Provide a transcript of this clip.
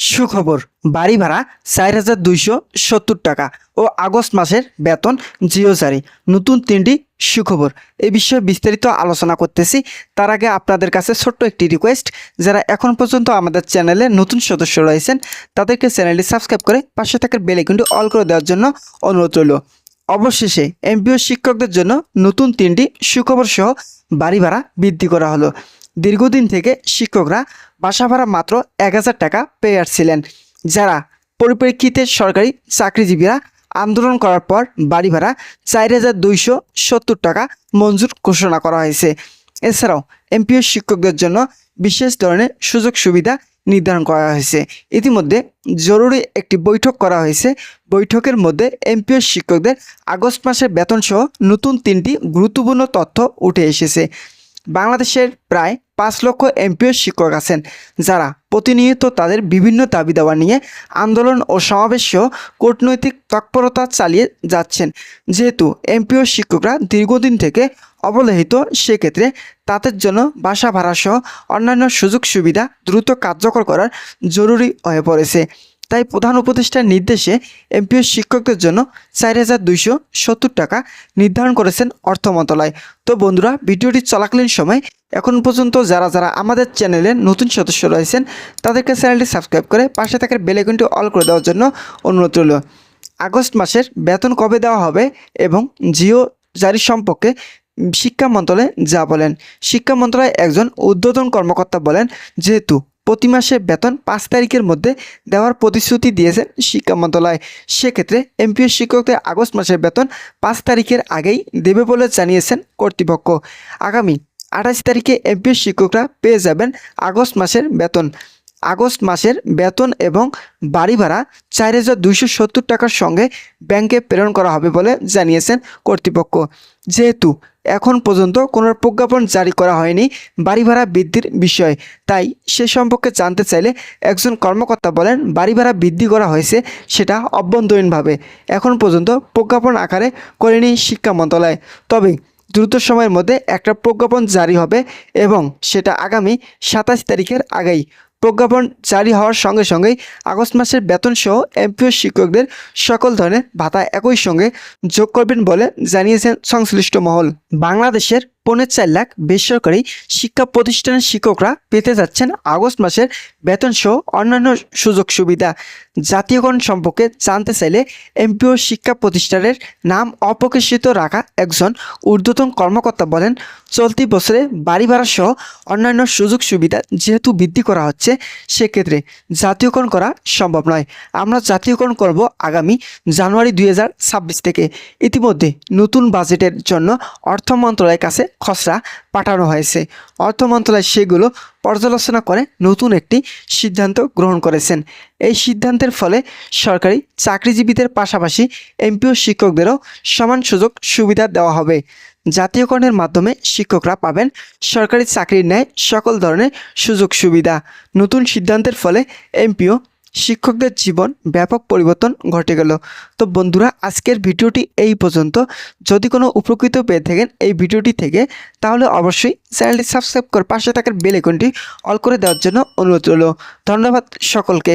সুখবর। বাড়ি ভাড়া চার হাজার দুইশো সত্তর টাকা ও আগস্ট মাসের বেতন জিও জারি নতুন তিনটি সুখবর। এই বিষয়ে বিস্তারিত আলোচনা করতেছি। তার আগে আপনাদের কাছে ছোট্ট একটি রিকোয়েস্ট যারা এখন পর্যন্ত আমাদের চ্যানেলে নতুন সদস্য রয়েছেন, তাদেরকে চ্যানেলটি সাবস্ক্রাইব করে পাশে থাকার বেল অল করে দেওয়ার জন্য অনুরোধ রইল। অবশেষে এমপিও শিক্ষকদের জন্য নতুন তিনটি সুখবর সহ বাড়ি ভাড়া বৃদ্ধি করা হলো। দীর্ঘদিন থেকে শিক্ষকরা বাসা ভাড়া মাত্র এক হাজার টাকা পেয়ে আসছিলেন, যারা পরিপ্রেক্ষিতে সরকারি চাকরিজীবীরা আন্দোলন করার পর বাড়ি ভাড়া চার হাজার দুইশো সত্তর টাকা মঞ্জুর ঘোষণা করা হয়েছে। এছাড়াও এমপিও শিক্ষকদের জন্য বিশেষ ধরনের সুযোগ সুবিধা নির্ধারণ করা হয়েছে। ইতিমধ্যে জরুরি একটি বৈঠক করা হয়েছে। বৈঠকের মধ্যে এমপিও শিক্ষকদের আগস্ট মাসের বেতনসহ নতুন তিনটি গুরুত্বপূর্ণ তথ্য উঠে এসেছে। বাংলাদেশের প্রায় পাঁচ লক্ষ এমপিও শিক্ষক আছেন, যারা প্রতিনিয়ত তাদের বিভিন্ন দাবি দাওয়া নিয়ে আন্দোলন ও সমাবেশ কূটনৈতিক তৎপরতা চালিয়ে যাচ্ছেন। যেহেতু এমপিও শিক্ষকরা দীর্ঘদিন থেকে অবহেলিত সেক্ষেত্রে তাদের জন্য বাসা ভাড়া সহ অন্যান্য সুযোগ সুবিধা দ্রুত কার্যকর করার জরুরি হয়ে পড়েছে। তাই প্রধান উপদেষ্টার নির্দেশে এমপিও শিক্ষকদের জন্য চার হাজার দুইশো সত্তর টাকা নির্ধারণ করেছেন অর্থ মন্ত্রণালয়। তো বন্ধুরা, ভিডিওটি চলাকালীন সময় এখন পর্যন্ত যারা যারা আমাদের চ্যানেলের নতুন সদস্য রয়েছেন তাদেরকে চ্যানেলটি সাবস্ক্রাইব করে পাশে থাকার বেলাইকনটি অল করে দেওয়ার জন্য অনুরোধ রইল। আগস্ট মাসের বেতন কবে দেওয়া হবে এবং জিও জারি সম্পর্কে শিক্ষা মন্ত্রণালয় যা বলেন। শিক্ষা মন্ত্রণালয় একজন উদ্বোধন কর্মকর্তা বলেন, যেহেতু প্রতি মাসে বেতন পাঁচ তারিখের মধ্যে দেওয়ার প্রতিশ্রুতি দিয়েছেন শিক্ষা মন্ত্রণালয়। সেক্ষেত্রে এমপিও শিক্ষকদের আগস্ট মাসের বেতন পাঁচ তারিখের আগেই দেবে বলে জানিয়েছেন কর্তৃপক্ষ। আগামী আঠাশ তারিখে এমপিও শিক্ষকরা পেয়ে যাবেন আগস্ট মাসের বেতন। আগস্ট মাসের বেতন এবং বাড়ি ভাড়া চার হাজার দুইশো সত্তর টাকার সঙ্গে ব্যাংকে প্রেরণ করা হবে বলে জানিয়েছেন কর্তৃপক্ষ। যেহেতু এখন পর্যন্ত কোনো প্রজ্ঞাপন জারি করা হয়নি বাড়ি ভাড়া বৃদ্ধির বিষয়ে। তাই সে সম্পর্কে জানতে চাইলে একজন কর্মকর্তা বলেন বাড়ি ভাড়া বৃদ্ধি করা হয়েছে সেটা অভ্যন্তরীণভাবে। এখন পর্যন্ত প্রজ্ঞাপন আকারে করেনি শিক্ষা মন্ত্রণালয়। তবে দ্রুত সময়ের মধ্যে একটা প্রজ্ঞাপন জারি হবে এবং সেটা আগামী সাতাশ তারিখের আগেই প্রজ্ঞাপন জারি হওয়ার সঙ্গে সঙ্গেই আগস্ট মাসের বেতন সহ এমপিও শিক্ষকদের সকল ধরনের ভাতা একই সঙ্গে যোগ করবেন বলে জানিয়েছেন সংশ্লিষ্ট মহল। বাংলাদেশের পৌনে চার লাখ বেসরকারি শিক্ষা প্রতিষ্ঠানের শিক্ষকরা পেতে যাচ্ছেন আগস্ট মাসের বেতন সহ অন্যান্য সুযোগ সুবিধা। জাতীয়করণ সম্পর্কে জানতে চাইলে এমপিও শিক্ষা প্রতিষ্ঠানের নাম অপ্রকাশিত রাখা একজন ঊর্ধ্বতন কর্মকর্তা বলেন, চলতি বছরে বাড়ি ভাড়া সহ অন্যান্য সুযোগ সুবিধা যেহেতু বৃদ্ধি করা হচ্ছে, সেক্ষেত্রে জাতীয়করণ করা সম্ভব নয়। আমরা জাতীয়করণ করব আগামী জানুয়ারি দুই হাজার ছাব্বিশ থেকে। ইতিমধ্যে নতুন বাজেটের জন্য অর্থ মন্ত্রণালয়ের কাছে খসড়া পাঠানো হয়েছে। অর্থ মন্ত্রণালয় সেগুলো পর্যালোচনা করে নতুন একটি সিদ্ধান্ত গ্রহণ করেছেন। এই সিদ্ধান্তের ফলে সরকারি চাকরিজীবীদের পাশাপাশি এমপিও শিক্ষকদেরও সমান সুযোগ সুবিধা দেওয়া হবে। জাতীয়করণের মাধ্যমে শিক্ষকরা পাবেন সরকারি চাকরির ন্যায় সকল ধরনের সুযোগ সুবিধা। নতুন সিদ্ধান্তের ফলে এমপিও শিক্ষকদের জীবন ব্যাপক পরিবর্তন ঘটে গেল। তো বন্ধুরা, আজকের ভিডিওটি এই পর্যন্ত। যদি কোনো উপকৃত পেয়ে থাকেন এই ভিডিওটি থেকে, তাহলে অবশ্যই চ্যানেলটি সাবস্ক্রাইব করে পাশে থাকার বেল আইকনটি অল করে দেওয়ার জন্য অনুরোধ রইল। ধন্যবাদ সকলকে।